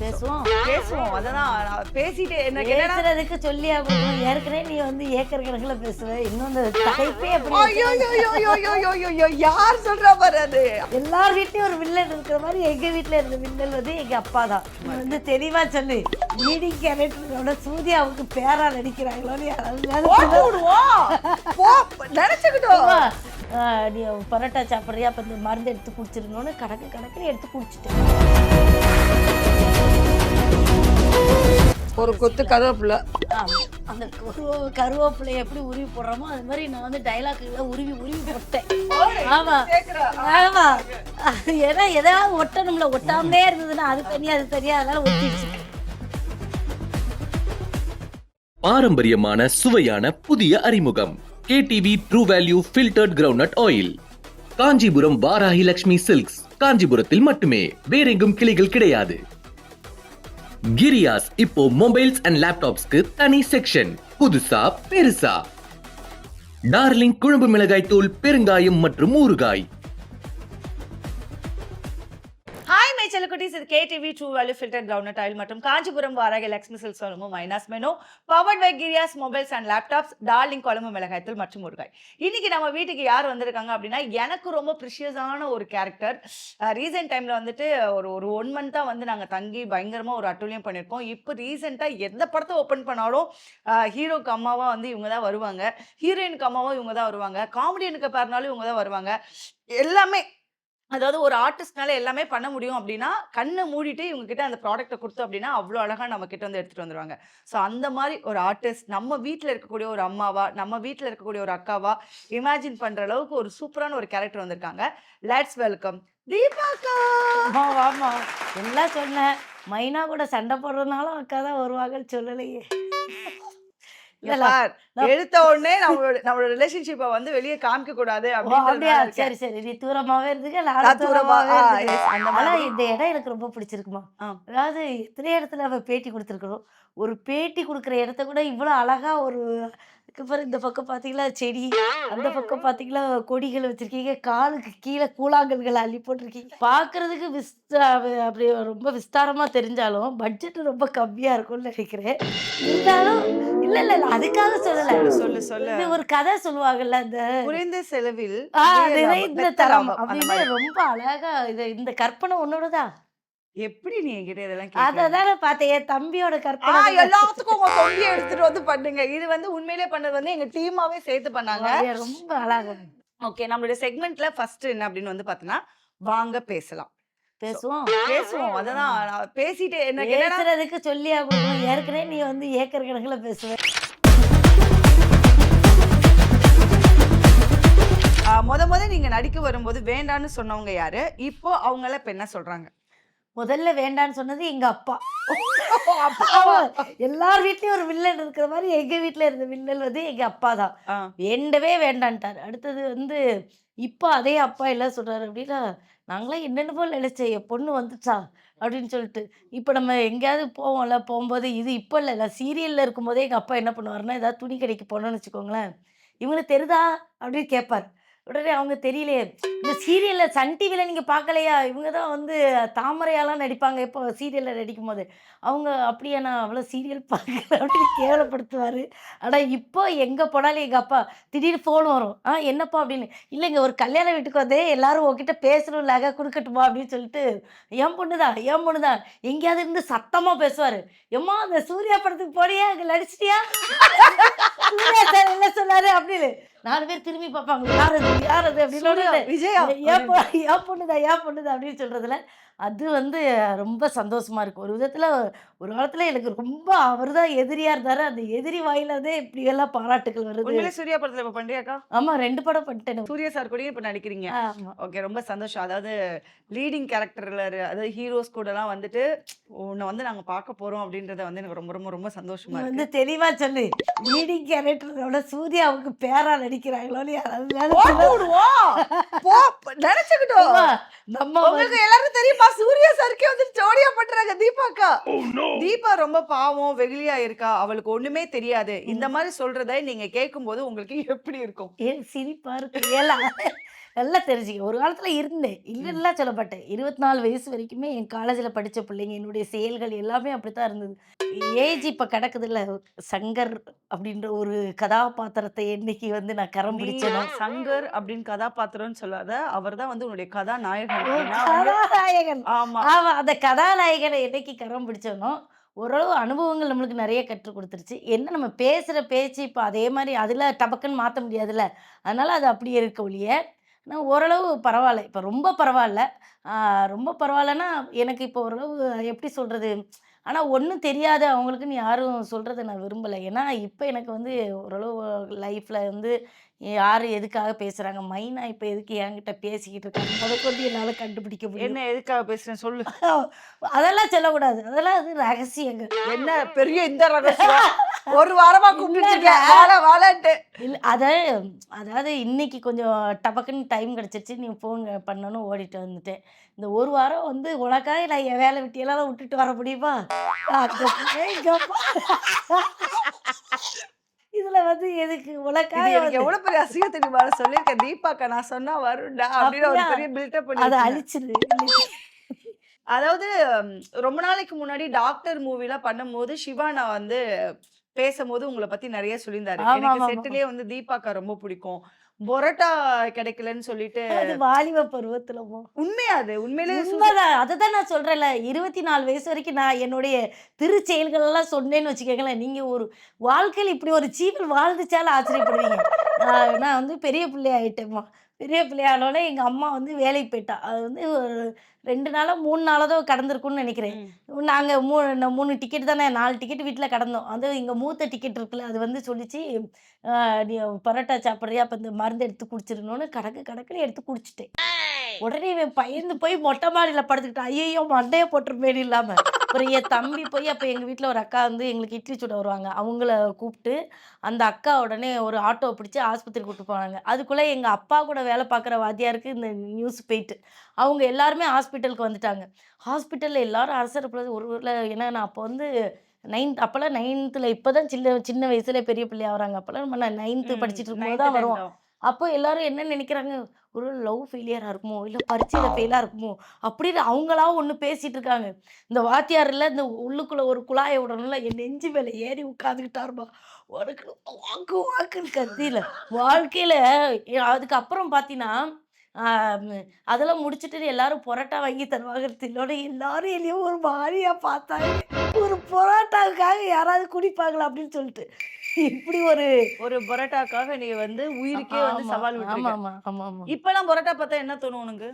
பேசுவோம். பேசுவோம். அததான். நான் பேசிட்டு என்னன்னா பேசுறதுக்கு சொல்லி ஆகணும். ஏற்கனவே நீ வந்து ஏக்கர் கணக்குல பேசுவ இன்னொன்று தலைப்பே அப்படி யார் சொல்றா பாரு அது எல்லார் வீட்லயும் ஒரு வில்லன் இருக்கிற மாதிரி எங்க வீட்ல இருந்த வில்லன் வந்து எங்க அப்பா தான் வந்து தெளிவா சொல்லு லீடிங் கேரக்டரோட சூர்யாவுக்கு பேரா நடிக்கிறாங்களோன்னு யாராவது நினைச்சுக்கிட்டோம் நீ பரோட்டா சாப்பிட்றியா அப்போ இந்த மருந்து எடுத்து குடிச்சிருந்தோன்னு கணக்கு கணக்குன்னு எடுத்து குடிச்சிட்டேன் ஒரு கொத்து கருவேப்பிலை. அந்த எப்படி உருவி போடுறோமோ அது மாதிரி நான் வந்து டைலாக்குகளை உருவி உருவி போட்டேன். ஆமா. ஆமா. ஏன்னா எதாவது ஒட்டணும்ல ஒட்டாமலே இருந்ததுன்னா அது தனியா அது தனியா அதனால ஒட்டிடுச்சு. பாரம்பரியமான சுவையான புதிய அறிமுகம். KTV true value filtered groundnut oil Kanchipuram Varahi Lakshmi silks காஞ்சிபுரத்தில் மட்டுமே. வேறெங்கும் கிளைகள் கிடையாது. கிரியாஸ் இப்போ மொபைல்ஸ் அண்ட் லேப்டாப்ஸ்க்கு தனி செக்ஷன் புதுசா பெருசா. டார்லிங் குழம்பு மிளகாய் தூள் பெருங்காயம் மற்றும் ஊறுகாய். செல்லக்குட்டீஸ் இது KTV true value filter ground oil மற்றும் காஞ்சிபுரம் வாராக லக்ஷ்மி சில்க் சொல்லுமோ மைனாஸ் Mano powered by Kriyas mobiles and laptops darling குழம்பு மிளகாய்த்தூள் மற்றும் முருகாய் இன்னைக்கு நம்ம வீட்டுக்கு யார் வந்திருக்காங்க அப்படின்னா எனக்கு ரொம்ப ப்ரிஷியஸான ஒரு கேரக்டர் ரீசெண்ட் டைம்ல வந்துட்டு ஒரு ஒரு ஒன் மந்த்தாக வந்து நாங்கள் தங்கி பயங்கரமாக ஒரு அட்டூழியம் பண்ணியிருக்கோம். இப்போ ரீசெண்டாக எந்த படத்தை ஓப்பன் பண்ணாலும் ஹீரோக்கு அம்மாவாக வந்து இவங்க தான் வருவாங்க. ஹீரோயினுக்கு அம்மாவும் இவங்க தான் வருவாங்க. காமெடியனுக்கு பாருனாலும் இவங்க தான் வருவாங்க. எல்லாமே அதாவது ஒரு ஆர்டிஸ்ட்னால எல்லாமே பண்ண முடியும் அப்படின்னா கண்ணை மூடிட்டு இவங்க கிட்ட அந்த ப்ராடக்ட்டை கொடுத்தோம் அப்படின்னா அவ்வளோ அழகாக நம்ம கிட்ட வந்து எடுத்துட்டு வந்துருவாங்க. ஸோ அந்த மாதிரி ஒரு ஆர்டிஸ்ட் நம்ம வீட்டில் இருக்கக்கூடிய ஒரு அம்மாவா நம்ம வீட்டில் இருக்கக்கூடிய ஒரு அக்காவா இமேஜின் பண்ற அளவுக்கு ஒரு சூப்பரான ஒரு கேரக்டர் வந்திருக்காங்க. லெட்ஸ் வெல்கம் தீபாக்கா! ஆமா எல்லாம் சொன்னேன் மைனா கூட சண்டை போடுறதுனால அக்கா தான் வருவாங்கன்னு சொல்லலையே. எடுத்த உடனே நம்மளோட நம்மளோட ரிலேஷன்ஷிப்பை வந்து வெளியே காமிக்க கூடாது அப்படியா? சரி சரி. நீ தூரமாவே இருந்துக்க நான் தூரமாவே ஆனா. இந்த இடம் எனக்கு ரொம்ப பிடிச்சிருக்குமா. அதாவது எத்தனை இடத்துல அவ பேட்டி கொடுத்துருக்கணும் ஒரு பேட்டி கொடுக்குற இடத்த கூட இவ்வளவு அழகா ஒரு அதுக்கப்புறம் இந்த பக்கம் பாத்தீங்களா செடி அந்த பக்கம் பாத்தீங்களா கொடிகள் வச்சிருக்கீங்க. காலுக்கு கீழே கூழாங்கல்களை அள்ளி போட்டிருக்கீங்க. பாக்குறதுக்கு விஸ்தா அப்படி ரொம்ப விஸ்தாரமா தெரிஞ்சாலும் பட்ஜெட் ரொம்ப கம்மியா இருக்கும்னு நினைக்கிறேன். இருந்தாலும் இல்ல இல்ல இல்ல. அதுக்காக சொல்லல. சொல்லு சொல்லு இது ஒரு கதை சொல்லுவாங்கல்ல இந்த குறைந்த செலவில் நிறைந்த தரம் அந்த அப்படின்னு. ரொம்ப அழகா இது இந்த கற்பனை உன்னோடதா? எப்படி நீ என்கிட்ட இதெல்லாம் கேக்குற? அததானே பார்த்தேன். என் தம்பியோட ஆ, கற்பனை எல்லாத்துக்கும் உங்க தொம்பியை எடுத்துட்டு வந்து பண்ணுங்க. இது வந்து உண்மையிலே பண்ணது வந்து எங்க டீமாவே சேர்த்து பண்ணாங்க. ரொம்ப அழகா. ஓகே நம்மளுடைய செக்மெண்ட்ல ஃபர்ஸ்ட் என்ன அப்படின்னு வந்து பாத்தீங்கன்னா வாங்க பேசலாம். பேசுவோம் பேசுவோம். அததான். நான் பேசிட்டு என்னன்னா பேசுறதுக்கு சொல்லி ஆகணும். ஏற்கனவே நீ வந்து ஏக்கர் கணக்குல பேசுவ. ஆ, முத முத நீங்க நடிக்க வரும்போது வேண்டான்னு சொன்னவங்க யாரு? இப்போ அவங்கள இப்ப என்ன சொல்றாங்க? முதல்ல வேண்டான்னு சொன்னது எங்க அப்பா. ஆமா, எல்லார் வீட்லயும் ஒரு வில்லன் இருக்கிற மாதிரி எங்க வீட்ல இருந்த வில்லன் வந்து எங்க அப்பா தான். வேண்டவே வேண்டான்ட்டார். அடுத்தது வந்து இப்போ அதே அப்பா என்ன சொல்றாரு அப்படின்னா நாங்களாம் என்னென்னமோ நினைச்சேன் என் பொண்ணு வந்துச்சா அப்படின்னு சொல்லிட்டு. இப்போ நம்ம எங்கேயாவது போவோம்ல போகும்போது இது இப்போ இல்லை இல்லை சீரியலில் இருக்கும்போதே எங்கள் அப்பா என்ன பண்ணுவாருன்னா ஏதாவது துணி கடைக்கு போனோம்னு வச்சுக்கோங்களேன் இவங்களுக்கு தெரியுதா அப்படின்னு கேட்பார். உடனே அவங்க தெரியலையே இந்த சீரியலில் சன் டிவியில் நீங்கள் பார்க்கலையா? இவங்க தான் வந்து தாமரையாலாம் நடிப்பாங்க இப்போ சீரியலில் நடிக்கும் போது. அவங்க அப்படியே நான் அவ்வளோ சீரியல் பார்க்கல அப்படின்னு கேவலப்படுத்துவார். ஆனால் இப்போ எங்கே போனாலும் எங்கள் அப்பா திடீர்னு ஃபோன் வரும். ஆ என்னப்பா? அப்படின்னு. இல்லைங்க ஒரு கல்யாண வீட்டுக்கு வந்தே எல்லாரும் உங்ககிட்ட பேசணும்லாக கொடுக்கட்டுமா? அப்படின்னு சொல்லிட்டு என் பொண்ணு தான் என் பொண்ணு தான். எங்கேயாவது இருந்து சத்தமாக பேசுவார். எம்மா அந்த சூர்யா படத்துக்கு போனியா? அங்கே நடிச்சிட்டியா? சூர்யா சார் என்ன சொன்னார் அப்படின்னு. நாலு பேர் திரும்பி பார்ப்பாங்க. யார் அது யார் அது அப்படின்னு விஜயா ஏன் ஏன் பொண்ணுதான் ஏன் பொண்ணுதான் அப்படின்னு சொல்றதுல அது வந்து ரொம்ப சந்தோஷமா இருக்கு. ஒரு விதத்துல ஒரு காலத்துல எனக்கு ரொம்ப அவர் தான் எதிரியா இருந்தாரு. அந்த எதிரி வாயிலாதே இப்படி எல்லாம் பாராட்டுகள் வருது. சூர்யா படத்துல இப்ப பண்றியாக்கா ஆமா ரெண்டு படம் பண்ணிட்டேன். சூர்யா சார் கூட இப்ப நடிக்கிறீங்க. ஓகே ரொம்ப சந்தோஷம். அதாவது லீடிங் கேரக்டர்ல அதாவது ஹீரோஸ் கூட எல்லாம் வந்துட்டு உன்னை வந்து நாங்க பார்க்க போறோம் அப்படின்றத வந்து எனக்கு ரொம்ப ரொம்ப ரொம்ப சந்தோஷமா வந்து இருக்கு. தெளிவா சொல்லு. லீடிங் கேரக்டரோட சூர்யாவுக்கு பேரா நடிக்கிறாங்களோன்னு போ, நினைச்சுக்கிட்டோம். நம்ம உங்களுக்கு எல்லாரும் தெரியுமா? சூர்யா சாருக்கே வந்து ஜோடியா பண்றாங்க தீபாக்கா. தீபா ரொம்ப பாவம் வெகுளியா இருக்கா? அவளுக்கு ஒண்ணுமே தெரியாது. இந்த மாதிரி சொல்றதை நீங்க கேட்கும்போது உங்களுக்கு எப்படி இருக்கும்? ஏன் சிரிப்பா இருக்கு. ஏலா நல்லா தெரிஞ்சுக்க. ஒரு காலத்துல இருந்தேன். இல்லைன்னா சொல்ல மாட்டேன் இருபத்தி நாலு வயசு வரைக்குமே என் காலேஜில் படிச்ச பிள்ளைங்க என்னுடைய செயல்கள் எல்லாமே அப்படித்தான் இருந்தது. ஏஜ் இப்போ கிடக்குதுல்ல. சங்கர் அப்படின்ற ஒரு கதாபாத்திரத்தை என்னைக்கு வந்து நான் கரம் பிடிச்சனோ சங்கர் அப்படின்னு கதாபாத்திரம்னு சொல்லாத அவர்தான் வந்து உன்னுடைய கதாநாயகன் கதாநாயகன். ஆமா. ஆமா அந்த கதாநாயகனை என்னைக்கு கரம் பிடிச்சனோ ஓரளவு அனுபவங்கள் நம்மளுக்கு நிறைய கற்றுக் கொடுத்துருச்சு. என்ன நம்ம பேசுகிற பேச்சு இப்போ அதே மாதிரி அதில் டபக்குன்னு மாற்ற முடியாதுல்ல. அதனால அது அப்படியே இருக்க ஒழிய நான் ஓரளவு பரவாயில்ல இப்போ ரொம்ப பரவாயில்ல ரொம்ப பரவாயில்லன்னா எனக்கு இப்போ ஓரளவு எப்படி சொல்கிறது ஆனால் ஒன்றும் தெரியாத அவங்களுக்குன்னு யாரும் சொல்கிறத நான் விரும்பலை. ஏன்னா இப்போ எனக்கு வந்து ஓரளவு லைஃப்பில் வந்து யார் எதுக்காக பேசுகிறாங்க மைனா இப்போ எதுக்கு என்கிட்ட பேசிக்கிட்டு இருக்காங்க? அதை கொண்டு என்னால் கண்டுபிடிக்க முடியும். என்ன எதுக்காக பேசுறேன் சொல்லு. அதெல்லாம் சொல்லக்கூடாது. அதெல்லாம் அது ரகசியங்க என்ன பெரிய இந்த ரகசியம்? ஒரு வாரமா இல்லங்க. வாழ வாழன்ட்டு. இல்லை அதை அதாவது இன்னைக்கு கொஞ்சம் டபக்குன்னு டைம் கிடச்சிருச்சு. நீ ஃபோன் பண்ணணும் ஓடிட்டு வந்துட்டேன் இந்த ஒரு வாரம் வந்து உனக்காக நான் என் வேலை வெட்டியெல்லாம் விட்டுட்டு வர முடியுமா. இதுல வந்து எதுக்கு? இது உனக்காக எனக்கு எவ்வளவு பெரிய அசிங்க தெரியுமா? சொல்லியிருக்கேன் தீபாக்கா நான் சொன்னா வரும்டா அப்படின்னு ஒரு? பெரிய பில்டப் அதை பண்ணி அழிச்சிரு அதாவது ரொம்ப நாளைக்கு முன்னாடி டாக்டர் மூவிலாம் பண்ணும்போது சிவா நான் வந்து பேசும்போது உங்களை பத்தி நிறைய சொல்லியிருந்தாரு. ஆமா, எனக்கு ஆமா, செட்டிலே வந்து தீபாக்கா ரொம்ப பிடிக்கும். பொரோட்டா கிடைக்கலன்னு சொல்லிட்டு அது வாலிப பருவத்துல போ. உண்மையா அது? உண்மையிலேயே சு- உண்மைதான் அதை தான் நான் சொல்கிறேன்ல இருபத்தி நாலு வயசு வரைக்கும் நான் என்னுடைய திருச்செயல்கள் எல்லாம் சொன்னேன்னு வச்சுக்கோங்களேன். நீங்கள் ஒரு வாழ்க்கையில் இப்படி ஒரு ஜீவன் வாழ்ந்துச்சாலும் ஆச்சரியப்படுவீங்க. ஆஹ் நான் வந்து பெரிய பிள்ளை ஆகிட்டேம்மா பெரிய பிள்ளையானோடனே எங்கள் அம்மா வந்து வேலைக்கு போயிட்டா. அது வந்து ஒரு ரெண்டு நாளாக மூணு நாளாக தான் கடந்திருக்குன்னு நினைக்கிறேன். நாங்கள் மூ ந- மூணு டிக்கெட் தானே நாலு டிக்கெட் வீட்டில் கடந்தோம். அது எங்கள் மூத்த டிக்கெட் இருக்குல்ல அது வந்து சொல்லிச்சு நீ பரோட்டா சாப்பிட்றியா? அப்போ இந்த மருந்து எடுத்து குடிச்சிடணும்னு. கணக்கு கணக்கில் எடுத்து குடிச்சிட்டேன். உடனே இவன் பயந்து போய் மொட்டை மாடியில் படுத்துக்கிட்டான் ஐயோ மண்டையை போட்டுருப்பேன் இல்லாமல் அப்புறம் என் தம்பி போய் அப்போ எங்கள் வீட்டில் ஒரு அக்கா வந்து எங்களுக்கு இட்லி சுட வருவாங்க. அவங்கள கூப்பிட்டு அந்த அக்கா உடனே ஒரு ஆட்டோ பிடிச்சி ஆஸ்பத்திரி கூப்பிட்டு போனாங்க. அதுக்குள்ளே எங்கள் அப்பா கூட வேலை பார்க்குற வாத்தியாருக்கு இந்த நியூஸ் போயிட்டு அவங்க எல்லாருமே ஹாஸ்பிட்டலுக்கு வந்துட்டாங்க. ஹாஸ்பிட்டலில் எல்லாரும் அரசரப்பில் ஒரு ஊரில் ஏன்னா நான் அப்போ வந்து நைன்த் அப்போல்லாம் நைன்த்தில் இப்போ தான் சின்ன சின்ன வயசுல பெரிய பிள்ளை ஆகுறாங்க அப்போல்லாம் நம்ம நைன்த்து படிச்சுட்டு இருக்கும்போது தான் வருவோம். அப்போ எல்லாரும் என்ன நினைக்கிறாங்க? ஒரு லவ் ஃபெயிலியராக இருக்குமோ? இல்லை பரீட்சையில் ஃபெயிலாக இருக்குமோ? அப்படின்னு அவங்களா ஒன்று பேசிட்டு இருக்காங்க. இந்த வாத்தியார் இல்லை இந்த உள்ளுக்குள்ளே ஒரு குழாயை விடணும்ல என் நெஞ்சு மேலே ஏறி உட்காந்துக்கிட்டாருமா உனக்கு வாக்கு வாக்குன்னு கத்தியில. வாழ்க்கையில் அதுக்கப்புறம் பார்த்தீங்கன்னா அதெல்லாம் முடிச்சுட்டு எல்லாரும் பரோட்டா வாங்கி தருவாங்க தின்னோட எல்லாரும் என்னையும் ஒரு மாதிரியா பார்த்தாங்க. ஒரு பரோட்டாவுக்காக யாராவது குடிப்பாங்களா அப்படின்னு சொல்லிட்டு. இப்படி ஒரு ஒரு பரோட்டாக்காக நீ வந்து உயிருக்கே வந்து சவால் ஆமா விட்டுருக்க. ஆமா ஆமா ஆமா. இப்பெல்லாம் பரோட்டா பார்த்தா என்ன தோணும் உனக்கு?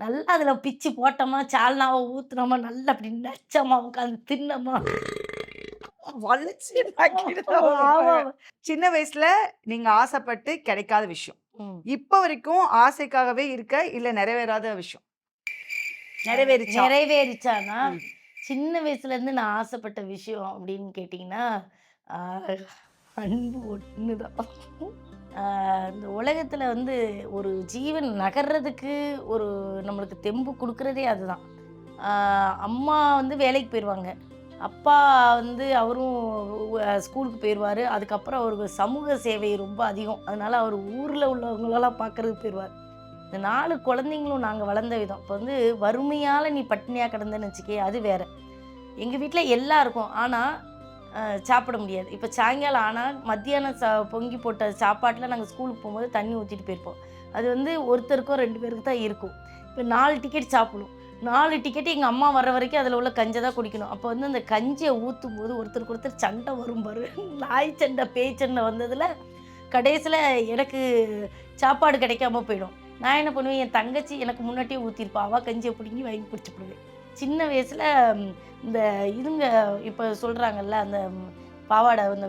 நல்லா அதுல பிச்சு போட்டோமா சால்னாவை ஊத்துனோமா நல்லா அப்படி நச்சமா உட்காந்து தின்னமா. வலிச்சு ஆமா. சின்ன வயசுல நீங்க ஆசைப்பட்டு கிடைக்காத விஷயம். ம். இப்ப வரைக்கும் ஆசைக்காகவே இருக்க இல்ல நிறைவேறாத விஷயம்? நிறைவேறிச்சா? நிறைவேறிச்சானா? ம். சின்ன வயசுல இருந்து நான் ஆசைப்பட்ட விஷயம் அப்படின்னு கேட்டிங்கன்னா ஆஹ், அன்பு ஒன்றுதான் இந்த உலகத்தில் வந்து ஒரு ஜீவன் நகர்றதுக்கு ஒரு நம்மளுக்கு தெம்பு கொடுக்குறதே அதுதான். அம்மா வந்து வேலைக்கு போயிடுவாங்க அப்பா வந்து அவரும் ஸ்கூலுக்கு போயிடுவார் அதுக்கப்புறம் அவருக்கு சமூக சேவை ரொம்ப அதிகம். அதனால் அவர் ஊரில் உள்ளவங்களெல்லாம் பார்க்கறதுக்கு போயிடுவார் இந்த நாலு குழந்தைங்களும் நாங்கள் வளர்ந்த விதம். இப்போ வந்து வறுமையால் நீ பட்டினியாக கிடந்தேன்னு வச்சுக்கே அது வேற. எங்கள் வீட்டில் எல்லாம் இருக்கும் ஆனால் சாப்பிட முடியாது. இப்போ சாயங்காலம் ஆனால் மத்தியானம் சா பொங்கி போட்ட சாப்பாட்டில் நாங்கள் ஸ்கூலுக்கு போகும்போது தண்ணி ஊற்றிட்டு போயிருப்போம். அது வந்து ஒருத்தருக்கும் ரெண்டு பேருக்கு தான் இருக்கும். இப்போ நாலு டிக்கெட் சாப்பிடணும். நாலு டிக்கெட் எங்கள் அம்மா வர்ற வரைக்கும் அதில் உள்ள கஞ்சை தான் குடிக்கணும். அப்போ வந்து அந்த கஞ்சியை ஊற்றும் போது ஒருத்தருக்கு ஒருத்தர் சண்டை வரும் பாரு. நாய் சண்டை பேய் சண்டை வந்ததில் கடைசியில் எனக்கு சாப்பாடு கிடைக்காம போயிடும். நான் என்ன பண்ணுவேன்? என் தங்கச்சி எனக்கு முன்னாடியே ஊற்றிருப்பா அவள் கஞ்சியை பிடுங்கி வாங்கி குடிச்சுப்படுவேன் சின்ன வயசில் இந்த இதுங்க இப்போ சொல்கிறாங்கல்ல அந்த பாவாடை அந்த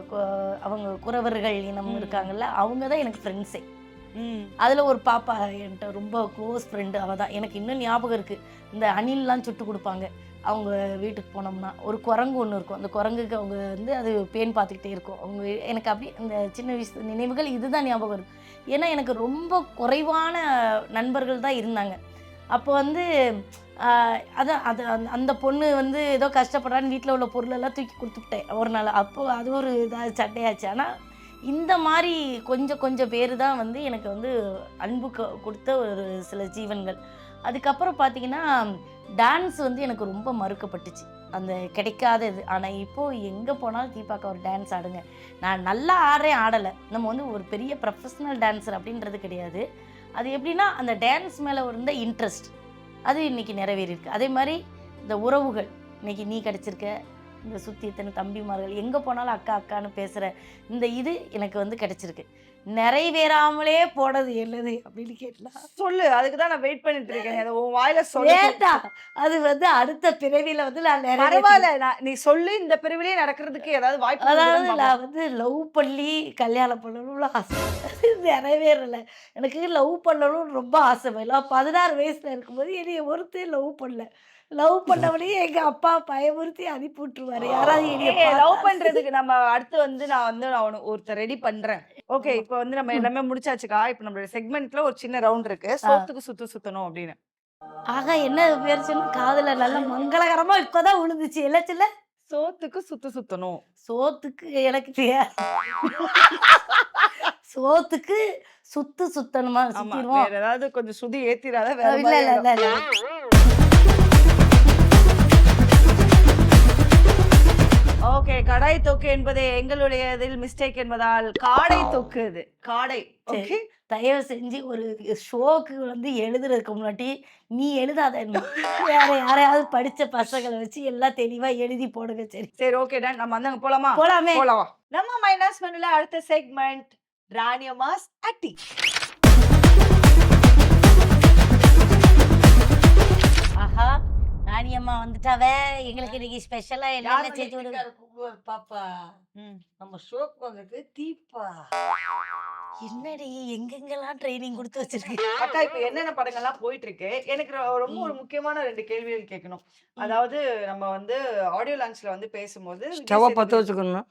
அவங்க குறவர்கள் இனம். இருக்காங்கல்ல அவங்க தான் எனக்கு ஃப்ரெண்ட்ஸே. அதில் ஒரு பாப்பா என்கிட்ட ரொம்ப க்ளோஸ் ஃப்ரெண்டு அவள் தான். எனக்கு இன்னும் ஞாபகம் இருக்குது இந்த அணில்லாம் சுட்டு கொடுப்பாங்க. அவங்க வீட்டுக்கு போனோம்னா ஒரு குரங்கு ஒன்று இருக்கும். அந்த குரங்குக்கு அவங்க வந்து அது பேன் பார்த்துக்கிட்டே இருக்கும். அவங்க எனக்கு அப்படி அந்த சின்ன வயசு நினைவுகள் இதுதான் ஞாபகம் இருக்கு ஏன்னா எனக்கு ரொம்ப குறைவான நண்பர்கள் தான் இருந்தாங்க. அப்போ வந்து அதான் அது அந்த- அந்த பொண்ணு வந்து ஏதோ கஷ்டப்படுறான்னு வீட்டில் உள்ள பொருளெல்லாம் தூக்கி கொடுத்துட்டேன் ஒரு நாள். அப்போது அது ஒரு இதாக சண்டையாச்சு. ஆனால் இந்த மாதிரி கொஞ்சம் கொஞ்சம் பேர் தான் வந்து எனக்கு வந்து அன்பு கொடுத்த ஒரு சில ஜீவன்கள். அதுக்கப்புறம் பார்த்தீங்கன்னா டான்ஸ் வந்து எனக்கு ரொம்ப மறுக்கப்பட்டுச்சு. அந்த கிடைக்காத இது ஆனால் இப்போது எங்கே போனாலும் தீபாக்கா ஒரு டான்ஸ் ஆடுங்க. நான் நல்லா ஆடுறேன் ஆடலை. நம்ம வந்து ஒரு பெரிய ப்ரொஃபஷ்னல் டான்ஸர் அப்படின்றது கிடையாது. அது எப்படின்னா அந்த டான்ஸ் மேலே இருந்த இன்ட்ரெஸ்ட் அது இன்றைக்கி நிறைவேறியிருக்கு. அதே மாதிரி இந்த உறவுகள் இன்னைக்கு நீ கிடச்சிருக்க இந்த சுற்றி இத்தனை தம்பிமார்கள் எங்கே போனாலும் அக்கா அக்கான்னு பேசுகிற இந்த இது எனக்கு வந்து கிடச்சிருக்கு. நிறைவேறாமலே போனது என்னது அப்படின்னு கேட்டலாம் சொல்லு அதுக்கு தான் நான் வெயிட் பண்ணிட்டு இருக்கேன். உன் வாயில சொல்லு. வேண்டாம் அது வந்து அடுத்த பிறவியில வந்து நான் பரவாயில்ல நான் நீ சொல்லு இந்த பிரிவிலே நடக்கிறதுக்கு ஏதாவது வாய்ப்பு அதாவது நான் வந்து லவ் பண்ணி கல்யாணம் பண்ணணும்னு ஆசை. நிறைவேறலை. எனக்கு லவ் பண்ணணும்னு ரொம்ப ஆசை. நான் பதினாறு வயசுல இருக்கும்போது என்னைய ஒருத்தர் லவ் பண்ணல. லவ் பண்ணவனே எங்க அப்பா பயமுறுத்தி அனுப்பி விட்டுருவாரு யாராவது லவ் பண்றதுக்கு நம்ம அடுத்து வந்து நான் வந்து நான் ஒருத்தர் ரெடி பண்றேன். ஓகே இப்போ வந்து நம்ம எல்லாமே முடிச்சாச்சுக்கா? இப்போ நம்மளோட செக்மெண்ட்ல ஒரு சின்ன ரவுண்ட் இருக்கு. சோத்துக்கு சுத்து சுத்தணும் அப்படின்னு. ஆகா என்ன பேர் சொன்னா காதுல நல்ல மங்களகரமா இப்பதான் விழுந்துச்சு இல்லச்சுல்ல சோத்துக்கு சுத்து சுத்தணும். சோத்துக்கு எனக்கு சோத்துக்கு சுத்து சுத்தணுமா? சுத்திடுவோம். ஏதாவது கொஞ்சம் சுதி ஏத்திராத வேற இல்ல இல்ல இல்ல. ஓகே கடாய் தொக்கு என்பது எங்களுடையதில் மிஸ்டேக் என்பதால் காடை தொக்கு இது. காடை. ஓகே. தயவு செஞ்சு ஒரு ஷோக்கு வந்து எழுதுறதுக்கு முன்னாடி நீ எழுதாத. வேற யாரையாவது படிச்ச பசங்களை வச்சு எல்லாம் தெளிவா எழுதி போடுங்க சரி. சரி ஓகே டன் நம்ம வந்து அங்க போலாமா. போலாமே போலாம் நம்ம மைனஸ் மெனுல அடுத்த செக்மெண்ட் ராணியமாஸ் அட்டி. ராணியம்மா வந்துட்டாவே. எங்களுக்கு இன்னைக்கு ஸ்பெஷலா என்னென்ன செஞ்சு விடுங்க பாப்பா? ம். நம்ம ஷோக்கு வந்தது தீபா. என்னடி எங்கெங்கெல்லாம் ட்ரைனிங் கொடுத்து வச்சிருக்கு? அக்கா இப்ப என்னென்ன படங்கள்லாம் போயிட்டு இருக்கு எனக்கு ரொம்ப ஒரு முக்கியமான ரெண்டு கேள்விகள் கேட்கணும். அதாவது நம்ம வந்து ஆடியோ லான்ச்ல வந்து பேசும்போது ஸ்டவ் பற்ற சேதுபதி- வச்சுக்கணும்.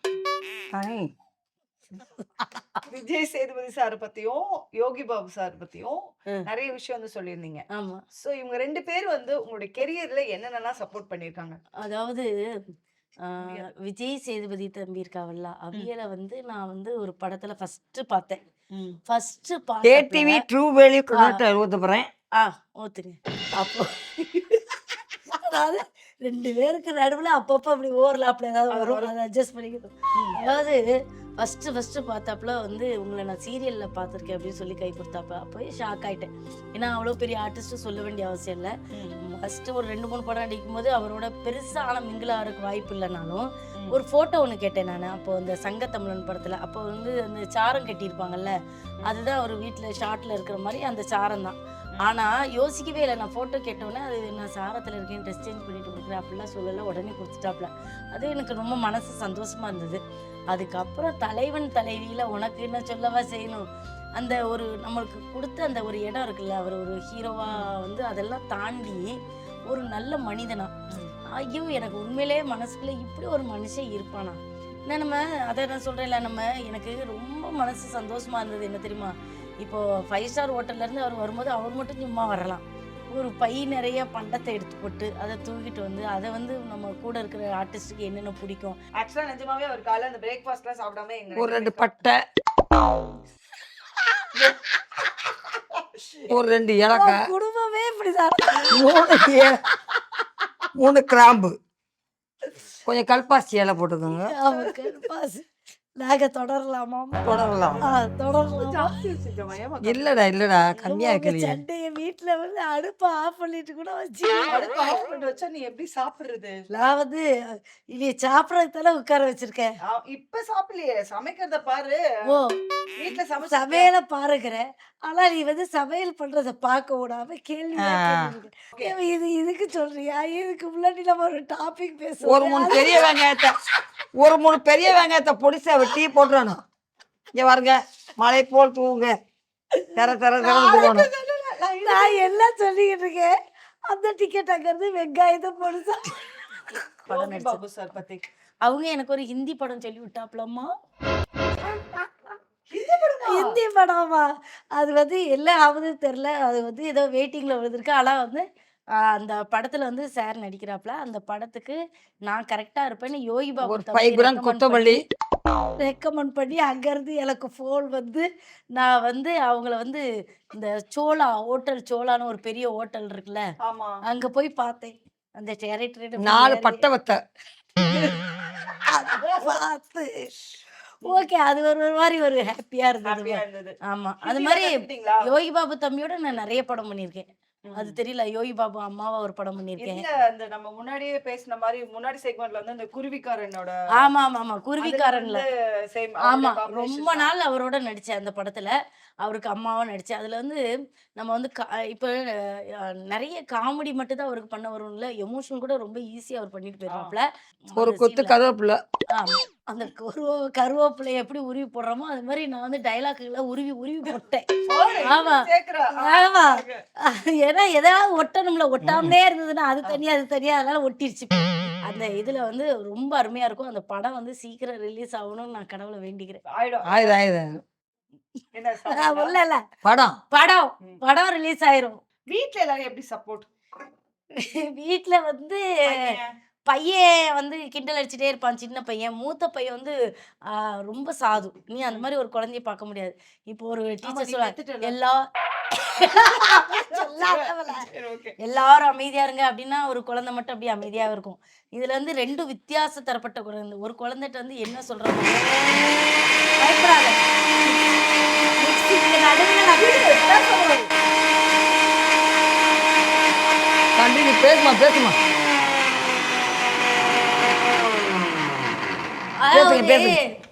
ஐ, விஜய் சேதுபதி சார் பத்தியும் யோகி பாபு சார் பத்தியும். நிறைய விஷயம் வந்து சொல்லியிருந்தீங்க. ஆமா. சோ இவங்க ரெண்டு பேர் வந்து உங்களுடைய கெரியர்ல என்னென்னலாம் சப்போர்ட் பண்ணிருக்காங்க அதாவது விஜய் சேதுபதி தம்பி இருக்காவல்ல அவியல வந்து நான் வந்து ஒரு படத்துல ஃபர்ஸ்ட் பார்த்தேன். ஃபர்ஸ்ட் டிவி ட்ரூ வேல்யூ ஊத்த போறேன் ஆ ஊத்துங்க அப்போ அதாவது ரெண்டு பேருக்கு நடுவுல அப்பப்போ அப்படி ஓவர்லாப்ல ஏதாவது வரும். அதை அட்ஜஸ்ட் பண்ணிக்கணும். அதாவது ஃபஸ்ட்டு ஃபஸ்ட்டு பார்த்தாப்புல வந்து உங்களை நான் சீரியலில் பார்த்துருக்கேன் அப்படின்னு சொல்லி கை கொடுத்தாப்ப அப்போயே ஷாக் ஆயிட்டேன். ஏன்னா அவ்வளோ பெரிய ஆர்டிஸ்ட்டு சொல்ல வேண்டிய அவசியம் இல்லை. ஃபஸ்ட்டு ஒரு ரெண்டு மூணு படம் நடிக்கும் போது அவரோட பெருசான மிங்கிள் ஆகிறதுக்கு வாய்ப்பு இல்லைனாலும். ஒரு ஃபோட்டோ ஒன்று கேட்டேன் நான். அப்போ இந்த சங்கத்தமிழன் படத்தில். அப்போ வந்து அந்த சாரம் கட்டியிருப்பாங்கல்ல அதுதான் ஒரு வீட்டில் ஷார்ட்டில் இருக்கிற மாதிரி அந்த சாரம் தான். ஆனால் யோசிக்கவே இல்லை. நான் ஃபோட்டோ கேட்டோன்னே அது நான் சாரத்தில் இருக்கேன் ட்ரெஸ் சேஞ்ச் பண்ணிட்டு கொடுக்குறேன் அப்படிலாம் சொல்லலை. உடனே கொடுத்துட்டாப்புல அது எனக்கு ரொம்ப மனசு சந்தோஷமா இருந்தது. அதுக்கப்புறம் தலைவன் தலைவியில் உனக்கு என்ன சொல்லவா செய்யணும்? அந்த ஒரு நம்மளுக்கு கொடுத்த அந்த ஒரு இடம் இருக்குல்ல அவர் ஒரு ஹீரோவா வந்து அதெல்லாம் தாண்டி ஒரு நல்ல மனிதனா. ஐயோ எனக்கு உண்மையிலேயே மனசுக்குள்ள இப்படி ஒரு மனுஷன் இருப்பானா? என்ன நம்ம அதை நான் சொல்றேன்ல நம்ம எனக்கு ரொம்ப மனசு சந்தோஷமா இருந்தது என்ன தெரியுமா? இப்போ ஃபைவ் ஸ்டார் ஹோட்டல்ல இருந்து அவர் வரும்போது அவர் மட்டும் சும்மா வரலாம். ஒரு பை நிறைய பண்டத்தை எடுத்து போட்டு அதை தூக்கிட்டு வந்து அதை வந்து நம்ம கூட இருக்கிற ஆர்டிஸ்ட்டுக்கு என்னென்ன பிடிக்கும்? ஆக்சுவலா நிஜமாவே அவர் காலைல அந்த பிரேக்ஃபாஸ்ட்லாம் சாப்பிடாம எங்க ஒரு ரெண்டு பட்டை. ஒரு ரெண்டு ஏலக்காய். குடும்பமே இப்படிதான். மூணு மூணு கிராம்பு. கொஞ்சம் கல்பாசி இலை போட்டுக்கோங்க. அவருக்கு பாஸ் நாங்க தொடரலாமா? தொடரலாம். தொடரலாமா? இல்லடா இல்லடா கம்மியா வைக்கலையே சண்டைய வீட்டுல வந்து அடுப்பை ஆஃப் பண்ணிட்டு கூட வச்சு அடுப்பு ஆஃப் பண்ணி வச்சா நீ எப்படி சாப்பிடுறது? நான் வந்து இனி சாப்பிடறதுக்கு தானே உட்கார வச்சிருக்கேன். இப்ப சாப்பிடலையே சமைக்கிறத பாரு. ஓ வீட்ல சமைச்ச சமையலை பாருகிறேன் ஆனா நீ வந்து சமையல் பண்றத பார்க்க விடாம கேள்வி இது இதுக்கு சொல்றியா? இதுக்கு முன்னாடி நம்ம ஒரு டாபிக் ஒரு பேசுவோம் மூணு பெரிய வெங்காயத்தை ஒரு மூணு பெரிய வெங்காயத்தை பொடிசா வெட்டி போட்டுறணும் இங்க பாருங்க மழை போல் தூங்க தர தர தூங்கணும் நான் எல்லாம் சொல்லிக்கிட்டு இருக்கேன்? அந்த டிக்கெட் அங்கிருந்து வெங்காயத்தை போடுச்சா படம். பாபு சார் பத்தி. அவங்க எனக்கு ஒரு ஹிந்தி படம் சொல்லி விட்டாப்லம்மா. ஹிந்தி படமா? அது வந்து என்ன ஆகுது தெரில. அது வந்து ஏதோ வெயிட்டிங்கில் விழுந்திருக்கு. ஆனால் வந்து அந்த படத்தில் வந்து சார் நடிக்கிறாப்ல. அந்த படத்துக்கு நான் கரெக்டாக இருப்பேன்னு யோகி பாபு ஒரு கொத்தமல்லி. ரெக்கமெண்ட் பண்ணி அங்கேருந்து எனக்கு ஃபோன் வந்து நான் வந்து அவங்கள வந்து இந்த சோலா ஹோட்டல் சோலான்னு ஒரு பெரிய ஹோட்டல் இருக்குல்ல ஆமா. அங்கே போய் பார்த்தேன். அந்த டெரிட்டரி நாலு பட்டை வத்த பார்த்து. ஓகே அது ஒரு ஒரு மாதிரி ஒரு ஹாப்பியா இருந்தது ஆமாம் அது மாதிரி? யோகி பாபு தம்பியோட நான் நிறைய படம் பண்ணியிருக்கேன். அது தெரியல. யோகி பாபு அம்மாவா ஒரு படம் பண்ணியிருக்கேன். இல்ல அந்த நம்ம முன்னாடியே பேசின மாதிரி முன்னாடி செக்மெண்ட்ல வந்து அந்த குருவிக்காரனோட ஆமா ஆமா ஆமா. குருவிக்காரன்ல. ஆமா. ரொம்ப நாள் அவரோட நடிச்சேன் அந்த படத்துல அவருக்கு அம்மாவா நடிச்சேன் அதுல வந்து நம்ம வந்து கா- இப்ப அஹ், நிறைய காமெடி மட்டும் தான் அவருக்கு பண்ண வரும்ல. எமோஷன் கூட ரொம்ப ஈஸியா அவர் பண்ணிட்டு போயிருவாப்ல ஒரு கொத்து scene ல. கருவேப்பிலை. ஆமா. அந்த கருவ கருவேப்பிலை எப்படி உருவி போடுறோமோ அது மாதிரி நான் வந்து டைலாக்குகளை உருவி உருவி போட்டேன். ஆமா. ஆமா. ஏன்னா எதாவது ஒட்டணும்ல ஒட்டாமலே இருந்ததுன்னா அது தனியா அது தனியா அதனால ஒட்டிருச்சு. அந்த இதுல வந்து ரொம்ப அருமையா இருக்கும். அந்த படம் வந்து சீக்கிரம் ரிலீஸ் ஆகணும்னு நான் கடவுளை வேண்டிக்கிறேன். ஆயிடும். ஆயுதம் ஆயுதம்? இல்ல படம். படம். படம் ரிலீஸ் ஆயிரும். வீட்ல எல்லாரும் எப்படி சப்போர்ட் வீட்ல வந்து பையன் வந்து கிண்டல் அடிச்சுட்டே இருப்பான். சின்ன பையன். மூத்த பையன் வந்து ரொம்ப சாது. நீ அந்த மாதிரி ஒரு குழந்தைய பார்க்க முடியாது. இப்போ ஒரு டீச்சர் சொல்லுவாங்க எல்லா. எல்லாரும் அமைதியா இருங்க அப்படின்னா ஒரு குழந்தை மட்டும் அப்படியே அமைதியா இருக்கும். இதுல வந்து ரெண்டு வித்தியாச தரப்பட்ட குழந்தை. ஒரு குழந்தைகிட்ட வந்து என்ன சொல்றாங்க? பேசுமா பேசுமா பேசுங்க.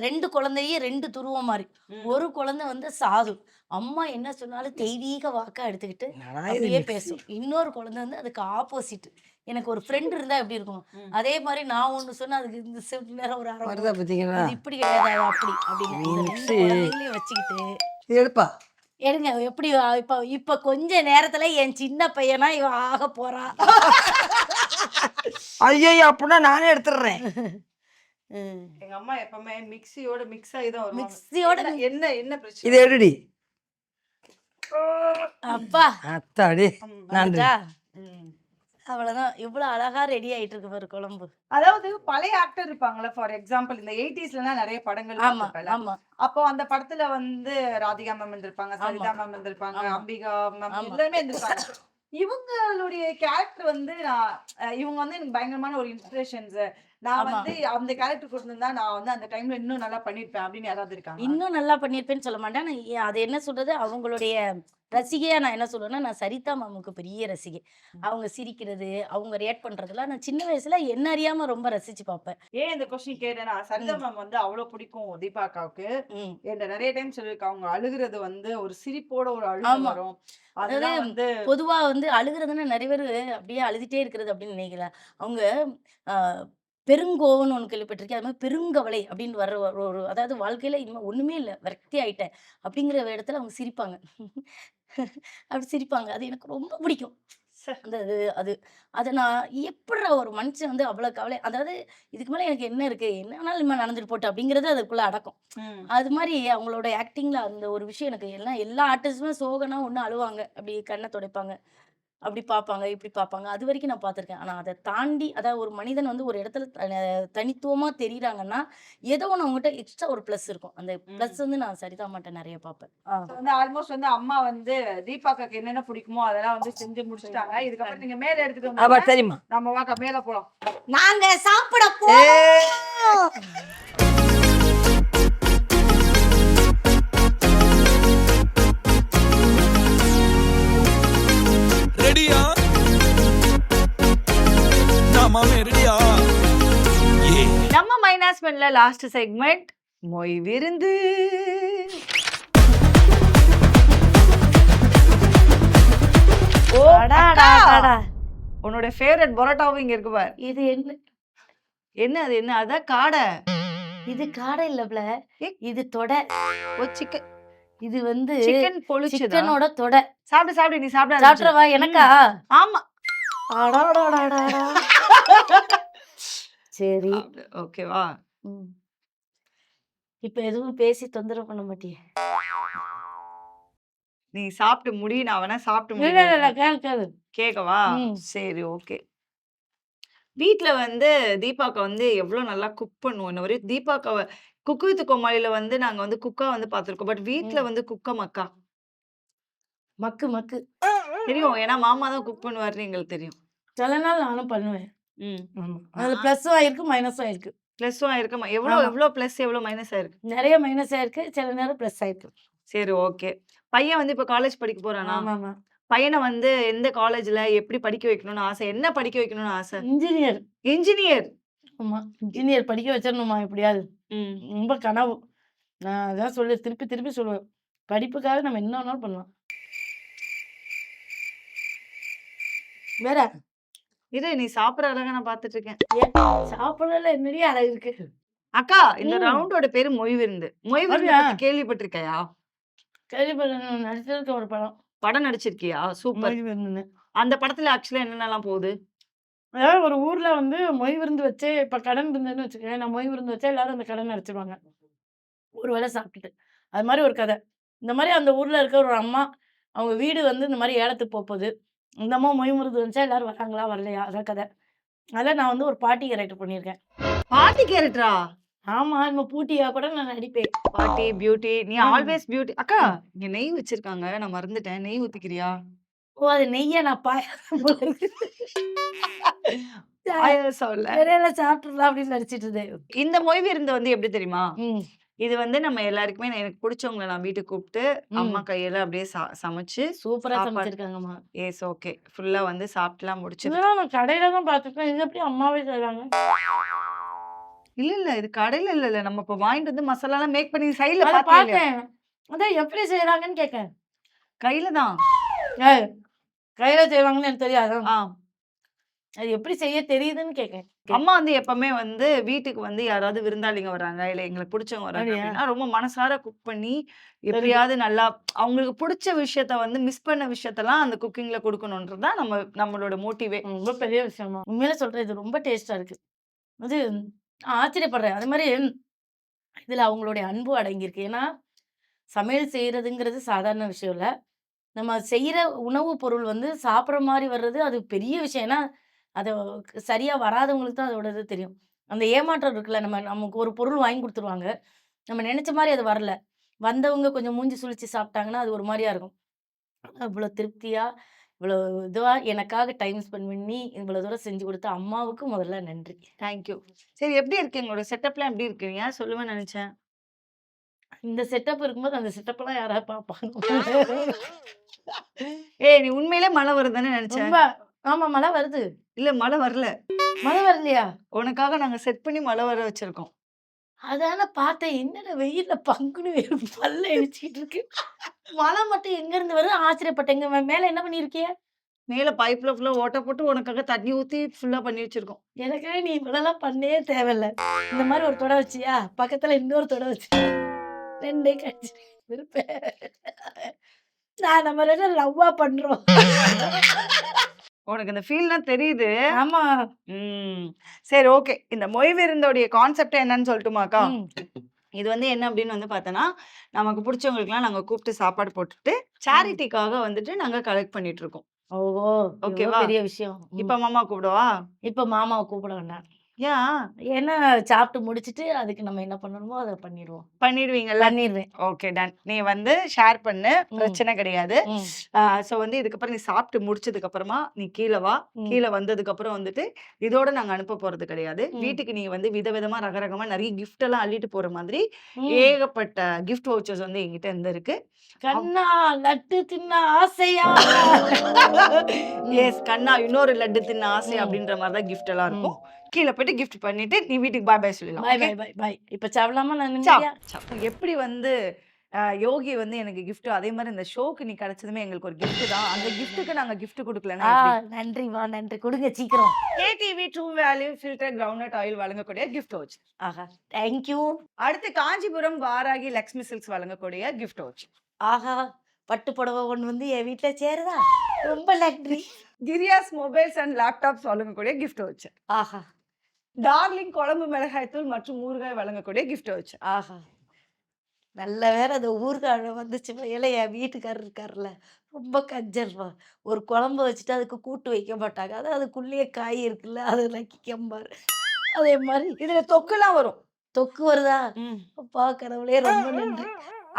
ரெண்டு குழந்தையும் ரெண்டு துருவம் மாதிரி ஒரு குழந்தை வந்து சாது. அம்மா என்ன சொன்னாலும் தெய்வீக வாக்கா எடுத்துக்கிட்டு அப்படியே? பேசும். இன்னொரு குழந்தை வந்து அதுக்கு ஆப்போசிட் எனக்கு ஒரு ஃப்ரெண்ட் இருந்தா எப்படி இருக்கும். அதே மாதிரி நான் ஒண்ணு சொன்னா அதுக்கு இந்த சிவப்பு நேரம் ஒரு அரை வருதா பார்த்தீங்களா இது இப்படி கிடையாது அப்படி அப்படின்னு. வச்சுக்கிட்டு எடுப்பா. எடுங்க. எப்படி இப்ப இப்ப கொஞ்ச நேரத்துல என் சின்ன பையனா இவன் ஆக போறா. ஐயோ அப்படின்னா நானே எடுத்துடுறேன். எங்க அம்மா எப்பவுமே மிக்ஸியோட மிக்ஸ் ஆகி தான் வருவாங்க. மிக்ஸியோட என்ன- என்ன என்ன பிரச்சனை? இது எடுடி. அப்பா. அத்தாடி நன்றி. அவ்வளவுதான். இவ்வளவு அழகா ரெடி ஆயிட்டு இருக்கு பாரு குழம்பு. அதாவது பழைய ஆக்டர் இருப்பாங்கல்ல ஃபார் எக்ஸாம்பிள் இந்த எயிட்டிஸ்ல நிறைய படங்கள் ஆமா அப்போ அந்த படத்துல வந்து ராதிகா மேம் இருந்திருப்பாங்க. சரிதா மேம் இருந்திருப்பாங்க. அம்பிகா மேம் ஆமா. எல்லாருமே இருந்திருப்பாங்க. இவங்களுடைய கேரக்டர் வந்து நான் இவங்க வந்து எனக்கு பயங்கரமான ஒரு இன்ஸ்பிரேஷன்ஸ் நான். வந்து அந்த கேரக்டர் கொடுத்திருந்தா நான் வந்து அந்த டைம்ல இன்னும் நல்லா பண்ணிருப்பேன் அப்படின்னு யாராவது இருக்காங்க இன்னும் நல்லா பண்ணியிருப்பேன்னு சொல்ல மாட்டேன். அது என்ன சொல்றது? அவங்களுடைய ரசிகையா நான் என்ன சொல்றேன்னா நான் சரிதா மேமுக்கு பெரிய ரசிகை. அவங்க சிரிக்கிறது அவங்க ரியாக்ட் பண்றதுலாம் நான் சின்ன வயசுல என்ன அறியாம ரொம்ப ரசிச்சு பார்ப்பேன். ஏன் இந்த கொஸ்டின் கேட்டேன்னா சரிதா மேம் வந்து அவ்வளவு பிடிக்கும் தீபா அக்காவுக்கு ம். என்கிட்ட நிறைய டைம் சொல்லியிருக்காங்க அவங்க அழுகுறது வந்து ஒரு சிரிப்போட ஒரு அழுகு. வரும். அதாவது வந்து பொதுவா வந்து அழுகுறதுன்னா நிறைய பேர் அப்படியே அழுதுட்டே இருக்கிறது அப்படின்னு நினைக்கல. அவங்க ஆஹ், பெருங்கோவன்னு ஒன்று கேள்விப்பட்டிருக்கேன். அது மாதிரி பெருங்கவலை அப்படின்னு வர்ற ஒரு ஒரு அதாவது வாழ்க்கையில இனிமே ஒண்ணுமே இல்லை. விரக்தி ஆயிட்டேன் அப்படிங்கிற இடத்துல அவங்க சிரிப்பாங்க. அப்படி சிரிப்பாங்க. அது எனக்கு ரொம்ப பிடிக்கும். அந்த அது அது. அதை நான் எப்படி ஒரு மனுஷன் வந்து அவ்வளோ கவலை அதாவது இதுக்கு மேலே எனக்கு என்ன இருக்கு? என்ன வேணாலும் இனிமே நடந்துட்டு போட்டு அப்படிங்கிறது அதுக்குள்ள அடக்கம். அது மாதிரி அவங்களோட ஆக்டிங்ல அந்த ஒரு விஷயம் எனக்கு எல்லாம் எல்லா ஆர்டிஸ்டுமே சோகனா ஒன்று அழுவாங்க. அப்படி கண்ணை துடைப்பாங்க. அப்படி பார்ப்பாங்க இப்படி பார்ப்பாங்க. அது வரைக்கும் நான் பார்த்துருக்கேன். ஆனால் அதை தாண்டி அதாவது ஒரு மனிதன் வந்து ஒரு இடத்துல தன- தனித்துவமா தெரியுறாங்கன்னா ஏதோ ஒன்று அவங்ககிட்ட எக்ஸ்ட்ரா ஒரு ப்ளஸ் இருக்கும். அந்த ப்ளஸ் வந்து நான் சரிதா மாட்டேன் நிறைய பார்ப்பேன். வந்து ஆல்மோஸ்ட் வந்து அம்மா வந்து தீபாக்காக்கு என்னென்ன பிடிக்குமோ அதெல்லாம் வந்து செஞ்சு முடிச்சிட்டாங்க. இதுக்கப்புறம் நீங்க மேல வந்து சரிம்மா. நம்ம வாக்க மேல போலாம். நாங்க சாப்பிட ஏ நாமாமே ரெடியா ஏ. நம்ம மைனாஸ்மென்ட்ல லாஸ்ட் செக்மெண்ட் மொய் விருந்து. உன்னோட ஃபேவரட் பரோட்டாவும் இங்க இருக்கு பாரு. இது என்ன? என்ன அது என்ன? அதான் காடை. இது காடை இல்லப்ல. இது தொடை. ஓ சிக்கன் இது வந்து சிக்கன் பொழிச்சுதா சிக்கனோட தொடை. சாப்பிடு சாப்பிடு நீ சாப்பிட சாப்பிட்றவா எனக்கா? ஆமா. அடாடாடாடா. சரி ஓகேவா ம். இப்ப எதுவும் பேசி தொந்தரவு பண்ண மாட்டியே நீ சாப்பிட்டு முடி நான் வேணா சாப்பிட்டு இல்ல இல்ல இல்ல முடி கேளு கேளு கேக்கவா ம். சரி ஓகே வீட்ல வந்து தீபாக்கா வந்து எவ்ளோ நல்லா குக் பண்ணுவோம். இன்ன வரையும் தீபாக்காவ குக் வித் கோமாளில வந்து நாங்க வந்து குக்கா வந்து பார்த்துருக்கோம். பட் வீட்ல ம். வந்து குக்கா மக்கா? மக்கு மக்கு. தெரியும். ஏன்னா மாமா தான் குக் பண்ணுவாருன்னு எங்களுக்கு தெரியும். சில நாள் நானும் பண்ணுவேன். ம். ஆமா. அதுல ப்ளஸ்ஸும் ஆயிருக்கு, மைனஸும் ஆயிருக்கு. ப்ளஸும் ஆயிருக்குமா? எவ்ளோ ஆமா. எவ்ளோ ப்ளஸ் எவ்ளோ மைனஸ் ஆயிருக்கு? நெறைய மைனஸ் ஆயிருக்கு. சில நேரம் ப்ளஸ் ஆயிருக்கு. சரி ஓகே. பையன் வந்து இப்ப காலேஜ் படிக்க போறானா? ஆமாமா. பையன வந்து எந்த காலேஜ்ல எப்படி படிக்க வைக்கணும்னு ஆசை? என்ன படிக்க வைக்கணும்னு ஆசை? இன்ஜினியர். இன்ஜினியர். ஆமா. இன்ஜினியர் படிக்க வச்சிரணுமா எப்படியாவது. ரொம்ப கனவு. நான் அதான் சொல்லு திருப்பி திருப்பி சொல்லுவேன். படிப்புக்காக நம்ம என்ன வேணாலும் பண்ணலாம். வேற? இரு நீ சாப்பிடுற அழக நான் பார்த்துட்டு இருக்கேன். சாப்பிடல என்னடி அழகு இருக்கு? அக்கா இந்த. ரவுண்டோட பேரு மொய் விருந்து. மொய் விருந்த கேள்விப்பட்டிருக்கியா? கேள்விப்பட்டேன் நடிச்சிருக்க ஒரு படம். படம் நடிச்சிருக்கியா? சூப்பர். அந்த படத்துல ஆக்சுவலா என்னென்னலாம் போகுது? அதாவது ஒரு ஊர்ல வந்து மொய் விருந்து வச்சு இப்ப கடன் இருந்ததுன்னு வச்சுக்கோங்க. நான் மொய் விருந்து வச்சா எல்லாரும் அந்த கடன அடைச்சிருவாங்க. ஒரு வேளை சாப்பிட்டுட்டு. அது மாரி ஒரு கதை. இந்த மாரி அந்த ஊர்ல இருக்க ஒரு அம்மா, அவங்க வீடு வந்து இந்த மாரி ஏலத்துக்கு போப்போது. இந்த அம்மா மொய் விருந்து வந்துச்சா எல்லாரும் வராங்களா? வரலையா? அதான் கதை. அதுல நான் வந்து ஒரு பாட்டி கேரக்டர் பண்ணியிருக்கேன். பாட்டி கேரக்டரா? ஆமா. நம்ம பூட்டியா கூட நான் நடிப்பேன். பாட்டி, பியூட்டி. நீ. Always beauty. அக்கா. இங்க நெய் வச்சிருக்காங்க. நான் மறந்துட்டேன். நெய் ஊத்திக்கிறியா? ஓ! அது நெய்ய நான் பாயாசம். இடையில சாப்பிட்டுறலாம் அப்படின்னு நடிச்சிட்டு இருந்தேன். இந்த மொய் விருந்து வந்து எப்படி தெரியுமா? இது வந்து நம்ம எல்லாருக்குமே நான் எனக்கு புடிச்சவங்கள நான் வீட்டுக்கு கூப்பிட்டு, அம்மா. கையால அப்படியே சமைச்சு சூப்பரா சமைச்சிருக்காங்கம்மா. S okay. ஃபுல்லா வந்து சாப்பிட்டுலாம். இதெல்லாம் நான் கடையில தான் பார்த்துருக்கேன். இது எப்படி அம்மாவே செய்றாங்க? இல்ல, இல்ல. இது கடையில இல்ல, இல்ல. நம்ம இப்ப வாங்கிட்டு வந்து மசாலாலாம் மேக் பண்ணி சைடுல? பார்த்தேன். அதான் எப்படி செய்றாங்கன்னு கேட்கிறேன். கையில தான். கையில செய்வாங்கன்னு எனக்கு தெரியாதா? அது எப்படி செய்ய தெரியுதுன்னு கேட்கிறேன். அம்மா வந்து எப்பவுமே வந்து வீட்டுக்கு வந்து யாராவது விருந்தாளிங்க வராங்க, இல்ல எங்களுக்கு புடிச்சவங்க வராங்க? அப்படின்னா, ரொம்ப மனசார குக் பண்ணி. எப்படியாவது நல்லா அவங்களுக்கு புடிச்ச விஷயத்த வந்து மிஸ் பண்ண விஷயத்தலாம் அந்த குக்கிங்ல குடுக்கணும்ன்றது தான் நம்ம நம்மளோட மோட்டிவே. ரொம்ப பெரிய விஷயமா. உண்மையிலே சொல்றேன். இது ரொம்ப டேஸ்ட்டா இருக்கு. அது ஆச்சரியப்படுறேன். அதே மாரி இதுல அவங்களுடைய அன்பு அடங்கியிருக்கு. ஏன்னா, சமையல் செய்றதுங்கிறது சாதாரண விஷயம் இல்ல. நம்ம செய்ற உணவு பொருள் வந்து சாப்பிடுற மாரி வர்றது அது பெரிய விஷயம். ஏன்னா, அத சரியா வராதவங்களுக்கு தான் அதோட இது தெரியும். அந்த ஏமாற்றம் இருக்குல்ல. நம்ம நமக்கு ஒரு பொருள் வாங்கி குடுத்துருவாங்க. நம்ம நெனச்ச மாரி அது வரல. வந்தவங்க கொஞ்சம் மூஞ்சி சுளிச்சு சாப்பிட்டாங்கன்னா, அது ஒரு மாரியா இருக்கும். இவ்வளோ திருப்தியா, இவ்வளோ இதுவா எனக்காக டைம் ஸ்பெண்ட் பண்ணி, இவ்வளோ தூரம் செஞ்சு குடுத்த அம்மாவுக்கு முதல்ல நன்றி. Thank you. சரி எப்படி இருக்கு எங்களோட செட்டப்லாம் எப்படி இருக்கு? ஏன் சொல்லுவேன்னு நெனச்சேன். இந்த செட்டப் இருக்கும்போது அந்த செட்டப்லாம் யாராவது பார்ப்பாங்க? ஏய்! நீ உண்மையிலே மழை வருதுன்னு நெனச்ச? ரொம்ப ஆமா மழை வருது. இல்ல மழை வரல. மழை வரலையா? உனக்காக நாங்க செட் பண்ணி மழை வர வச்சிருக்கோம். அதான பார்த்தேன். என்னடா வெயில்ல பங்குனி வெயில் பல்ல இடிச்சுக்கிட்டு இருக்கு. மழை மட்டும் எங்கேருந்து வருது ஆச்சரியப்பட்டேன். இங்க மேல என்ன பண்ணியிருக்கிய? மேல பைப்ல ஃபுல்லா ஓட்ட போட்டு உனக்காக தண்ணி ஊத்தி ஃபுல்லா பண்ணி வச்சிருக்கோம். எனக்காக நீ இவ்வளோலாம் பண்ணவே தேவையில்ல. இந்த மாரி ஒரு தொடை வச்சியா? பக்கத்துல இன்னொரு தொடை வச்சியா? 2 கடிச்சு இருப்பேன். நான் நம்ம 2 பேரும் லவ்வா பண்றோம். உனக்கு இந்த ஃபீல்லாம் தெரியுது. ஆமா. ம். சரி ஓகே. இந்த மொய் விருந்தோடைய கான்செப்ட் என்னன்னு சொல்லட்டுமாக்கா? இது வந்து என்ன அப்படின்னு வந்து பார்த்தோன்னா, நமக்கு புடிச்சவங்களுக்குலாம் நாங்க கூப்பிட்டு சாப்பாடு போட்டுட்டு, சேரிட்டிக்காக வந்துட்டு நாங்க கலெக்ட் பண்ணிட்டு இருக்கோம். ஓகேவா? பெரிய விஷயம். இப்ப மாமா கூப்பிடவா? இப்ப மாமாவ கூப்பிட வேண்டாம். ஏன்? ஏன்னா சாப்பிட்டு முடிச்சுட்டு அதுக்கு நம்ம என்ன பண்ணணுமோ அத பண்ணிருவோம். பண்ணிடுவீங்கல்ல? பண்ணிருவேன். Okay done. நீ வந்து ஷேர் பண்ணு. பிரச்சனை கிடையாது. ஸோ வந்து இதுக்கப்புறம் நீ சாப்பிட்டு முடிச்சதுக்கு அப்புறமா, நீ கீழ வா. கீழ வந்ததுக்கப்புறம் வந்துட்டு, இதோட நாங்க அனுப்ப போறது கிடையாது. வீட்டுக்கு நீ வந்து விதவிதமா, ரகரகமா நெறைய கிஃப்ட் எல்லாம் அள்ளிட்டு போற மாதிரி. ஏகப்பட்ட கிஃப்ட் வவுச்சர்ஸ் வந்து என்கிட்ட இருந்து இருக்கு. கண்ணா லட்டு தின்ன ஆசையா? எஸ் கண்ணா இன்னொரு லட்டு தின்ன ஆசை. அப்படின்ற மாரி தான் கிஃப்ட் எல்லாம். இருக்கும். கீழ போயிட்டு கிஃப்ட் பண்ணிட்டு, நீ வீட்டுக்கு பாய் பாய் சொல்லிடலாம். பாய்? பாய் பாய் பாய். இப்ப சாப்பிடலாமா நான். எப்படி வந்து யோகி வந்து எனக்கு கிஃப்ட் அதே மாரி இந்த ஷோக்கு நீ கிடைச்சதுமே எங்களுக்கு ஒரு கிஃப்ட் தான். அந்த கிஃப்ட்டுக்கு நாங்க கிஃப்ட் குடுக்கலன்னா ஆ எப்படி? நன்றிம்மா நன்றி. குடுங்க சீக்கிரம். KTV true value filter groundnut oil வழங்கக்கூடிய gift voucher. Aha! Thank you. அடுத்து காஞ்சிபுரம் வாராகி லக்ஷ்மி சில்க்ஸ் வழங்கக்கூடிய கிஃப்ட் வவுச்சர். ஆஹா! பட்டு புடவ ஒண்ணு வந்து என் வீட்ல சேருதா? ரொம்ப நன்றி. கிரியாஸ் மொபைல்ஸ் அண்ட் லேப்டாப்ஸ் வழங்கக்கூடிய கிஃப்ட் வவுச்சர். ஆஹா! டார்லிங் குழம்பு மிளகாய் தூள் மற்றும் ஊறுகாய் வழங்கக்கூடிய கிஃப்ட் வவுச்சர். ஆஹா! நல்ல வேளை அந்த ஊறுகாய் வந்துச்சு. ஏலே என் வீட்டுக்காரர் இருக்கார்ல. ரொம்ப கஞ்சல்வா ஒரு குழம்பு வச்சுட்டு அதுக்கு கூட்டு வைக்க மாட்டாங்க அதான் அதுக்குள்ளேயே காய் இருக்குல்ல அது நக்கிக்கம்பாரு அதே மாதிரி இதுல தொக்குலாம் வரும் தொக்கு வருதா. அப்பா கடவுளே ரொம்ப நன்றி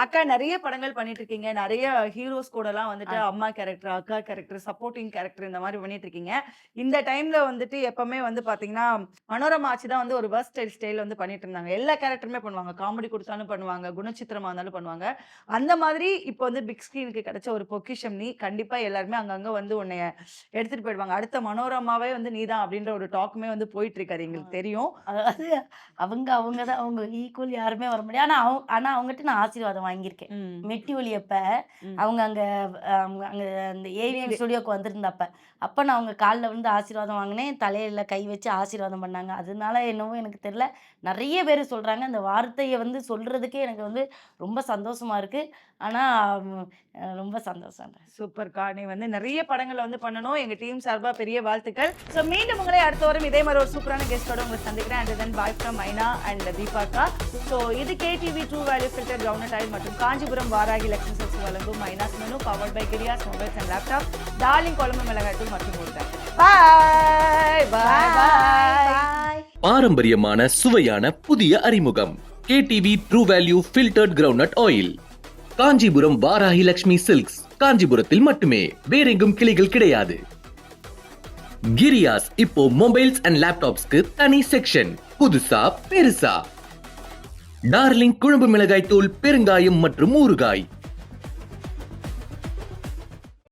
அக்கா நிறைய படங்கள் பண்ணிட்டு இருக்கீங்க நிறைய ஹீரோஸ் கூட எல்லாம் வந்துட்டு அம்மா கேரக்டர் அக்கா கேரக்டர் சப்போர்ட்டிங் கேரக்டர் இந்த மாதிரி பண்ணிட்டு இருக்கீங்க இந்த டைம்ல வந்துட்டு எப்பவுமே வந்து பாத்தீங்கன்னா மனோரமா ஆச்சி தான் வந்து ஒரு பஸ் ஸ்டைல் ஸ்டைல் வந்து பண்ணிட்டு இருந்தாங்க எல்லா கேரக்டருமே பண்ணுவாங்க. காமெடி கொடுத்தாலும் பண்ணுவாங்க. குணச்சித்திரமா இருந்தாலும் பண்ணுவாங்க. அந்த மாதிரி இப்போ வந்து பிக் ஸ்கிரீனுக்கு கிடைச்ச ஒரு பொக்கிஷம் நீ கண்டிப்பா எல்லாருமே அங்கங்க வந்து உன்னைய எடுத்துட்டு போயிடுவாங்க. அடுத்த மனோரமாவே வந்து நீதான் அப்படின்ற ஒரு டாக்குமே வந்து போயிட்டு இருக்காது எங்களுக்கு தெரியும். அதாவது அவங்க அவங்க தான். அவங்க ஈக்குவல் யாருமே வர முடியாது. ஆனா அவங்க ஆனா அவங்ககிட்ட நான் ஆசீர்வாதம் வாங்கியிருக்கேன். மெட்டி ஒலியப்ப. அவங்க அங்க அங்க அந்த ஏவிஎம் ஸ்டுடியோக்கு வந்திருந்தப்ப. அப்ப நான் அவங்க காலில் வந்து ஆசீர்வாதம் வாங்கினேன். தலையில கை வச்சு ஆசீர்வாதம் பண்ணாங்க. அதனால என்னவோ எனக்கு தெரியல. நிறைய பேர் சொல்றாங்க. அந்த வார்த்தையை வந்து சொல்றதுக்கே எனக்கு வந்து ரொம்ப சந்தோஷமா இருக்கு. ஆனா ரொம்ப சந்தோஷம். சூப்பர்க்கா நீ வந்து நிறைய படங்களை வந்து பண்ணணும். எங்க டீம் சார்பா பெரிய வாழ்த்துக்கள். ஸோ மீண்டும் உங்களை அடுத்த வாரம் இதே மாதிரி ஒரு சூப்பரான கெஸ்டோட உங்களை சந்திக்கிறேன். And then bye from Maina and தீபாக்கா so இது KTV true value filter ground oil மற்றும் காஞ்சிபுரம் வாராகி லக்ஷ்மி சக்ஸ் வழங்கும் Maina's menu powered by Kriyas mobiles and laptop darling குழம்பு மிளகாய்த்தூள் மற்றும் ஊறுகாய். பாய் பாய் பாய் பாரம்பரியமான சுவையான புதிய அறிமுகம். KTV true value filtered groundnut oil Kanchipuram Varahi Lakshmi silks காஞ்சிபுரத்தில் மட்டுமே. வேறெங்கும் கிளைகள் கிடையாது. கிரியாஸ் இப்போ மொபைல்ஸ் அண்ட் லேப்டாப்ஸ்க்கு தனி செக்ஷன் புதுசா பெருசா. டார்லிங் குழம்பு மிளகாய் தூள் பெருங்காயம் மற்றும் ஊறுகாய்.